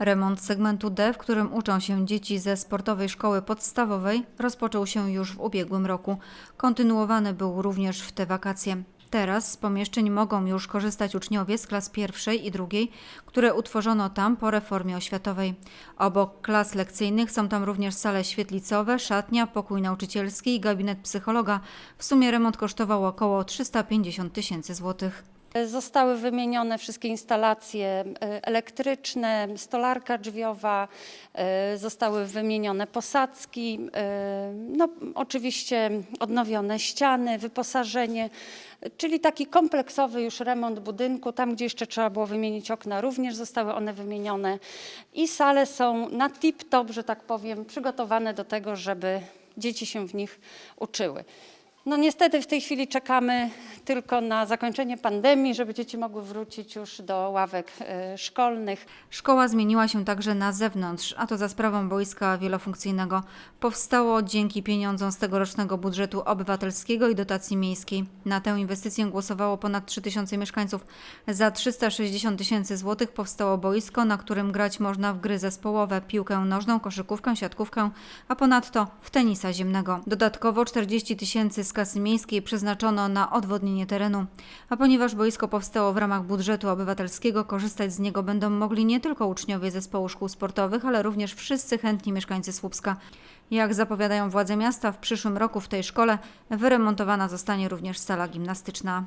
Remont segmentu D, w którym uczą się dzieci ze sportowej szkoły podstawowej, rozpoczął się już w ubiegłym roku. Kontynuowany był również w te wakacje. Teraz z pomieszczeń mogą już korzystać uczniowie z klas pierwszej i drugiej, które utworzono tam po reformie oświatowej. Obok klas lekcyjnych są tam również sale świetlicowe, szatnia, pokój nauczycielski i gabinet psychologa. W sumie remont kosztował około 350 tysięcy złotych. Zostały wymienione wszystkie instalacje e, elektryczne, stolarka drzwiowa, e, zostały wymienione posadzki, e, no, oczywiście odnowione ściany, wyposażenie, czyli taki kompleksowy już remont budynku. Tam, gdzie jeszcze trzeba było wymienić okna, również zostały one wymienione i sale są na tip-top, że tak powiem, przygotowane do tego, żeby dzieci się w nich uczyły. No niestety w tej chwili czekamy tylko na zakończenie pandemii, żeby dzieci mogły wrócić już do ławek e, szkolnych. Szkoła zmieniła się także na zewnątrz, a to za sprawą boiska wielofunkcyjnego. Powstało dzięki pieniądzom z tegorocznego budżetu obywatelskiego i dotacji miejskiej. Na tę inwestycję głosowało ponad 3000 mieszkańców. Za 360 tysięcy złotych powstało boisko, na którym grać można w gry zespołowe, piłkę nożną, koszykówkę, siatkówkę, a ponadto w tenisa ziemnego. Dodatkowo 40 tysięcy z kasy miejskiej przeznaczono na odwodnienie terenu. A ponieważ boisko powstało w ramach budżetu obywatelskiego, korzystać z niego będą mogli nie tylko uczniowie zespołu szkół sportowych, ale również wszyscy chętni mieszkańcy Słupska. Jak zapowiadają władze miasta, w przyszłym roku w tej szkole wyremontowana zostanie również sala gimnastyczna.